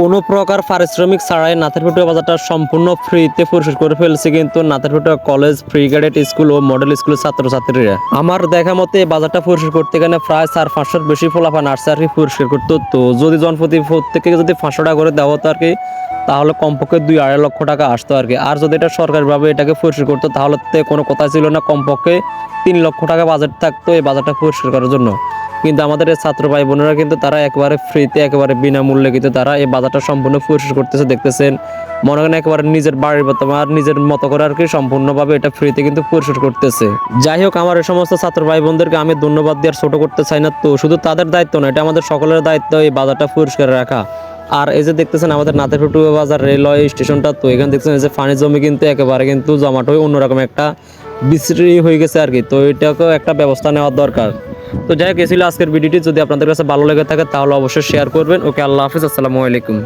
কোনো প্রকার পারিশ্রমিক ছাড়াই নাথেরপুটুয়া বাজারটা সম্পূর্ণ ফ্রিতে পরিশোধ করে ফেলছে কিন্তু Natherputua college free grade school ও মডেল স্কুলের ছাত্রছাত্রীরা। আমার দেখা মতে বাজারটা পরিশোধ করতে গেলে প্রায় চার পাঁচশোর বেশি ফলাফা নার্সারি পরিষ্কার করতে তো যদি জনপ্রতি প্রত্যেকে যদি পাঁচশো টাকা করে দেওয়া হতো আর কি, তাহলে কমপক্ষে দুই আড়াই লক্ষ টাকা আসতো আর কি। আর যদি এটা সরকারিভাবে এটাকে পরিষ্কার করতো, তাহলে কোনো কথা ছিল না, কমপক্ষে তিন লক্ষ টাকা বাজেট থাকতো এই বাজারটা পরিষ্কার করার জন্য। কিন্তু আমাদের ছাত্র ভাই বোনেরা কিন্তু তারা একেবারে ফ্রিতে একেবারে বিনামূল্যে কিন্তু তারা এই বাজারটা সম্পূর্ণ পরিষ্কার করতেছে, দেখতেছেন। মনে করেন একেবারে নিজের বাড়ির আর নিজের মতো করে আর কি সম্পূর্ণভাবে এটা ফ্রিতে কিন্তু পরিষ্কার করতেছে। যাই হোক, আমার এই সমস্ত ছাত্র ভাই বোনদেরকে আমি ধন্যবাদ দিয়ে ছোট করতে চাই না তো, শুধু তাদের দায়িত্ব না, এটা আমাদের সকলের দায়িত্ব এই বাজারটা পরিষ্কার রাখা। আর এই যে দেখতেছেন আমাদের নাতেরপুটু বাজার, রেলওয়ে স্টেশনটা, তো এখানে দেখতেছেন এই যে ফানি জমি কিন্তু একেবারে কিন্তু জমাট হয়ে অন্যরকম একটা বিশ্রী হয়ে গেছে আর কি, তো এটাকেও একটা ব্যবস্থা নেওয়ার দরকার। তো যাই হোক এসিল আজকের ভিডিওটি। যদি আপনাদের কাছে ভালো লেগে থাকে, তাহলে অবশ্যই শেয়ার করবেন। ওকে, আল্লাহ হাফিজ, আসসালামু আলাইকুম।